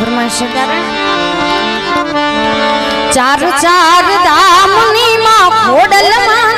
ફરમાય સરદાર ચાર ચાર દામની માં ખોડલમાં